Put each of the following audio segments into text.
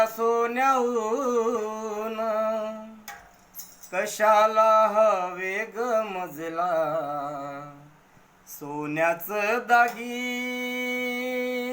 या सोन्याहून. कशाला हवे ग मजला? सोन्याच दागी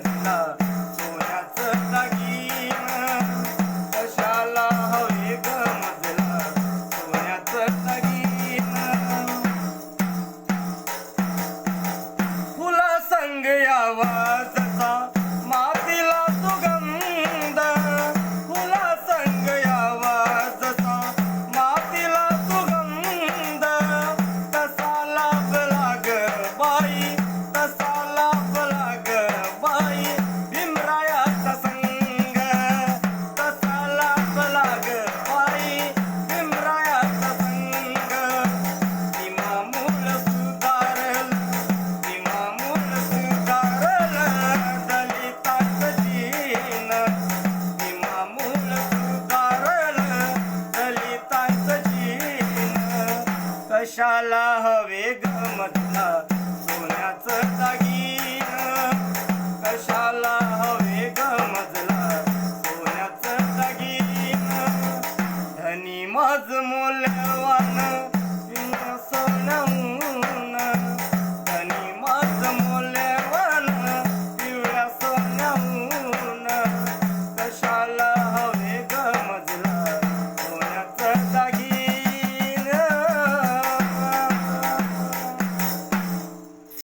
banana. असावे गमता सोन्याचं दागिन. कशाला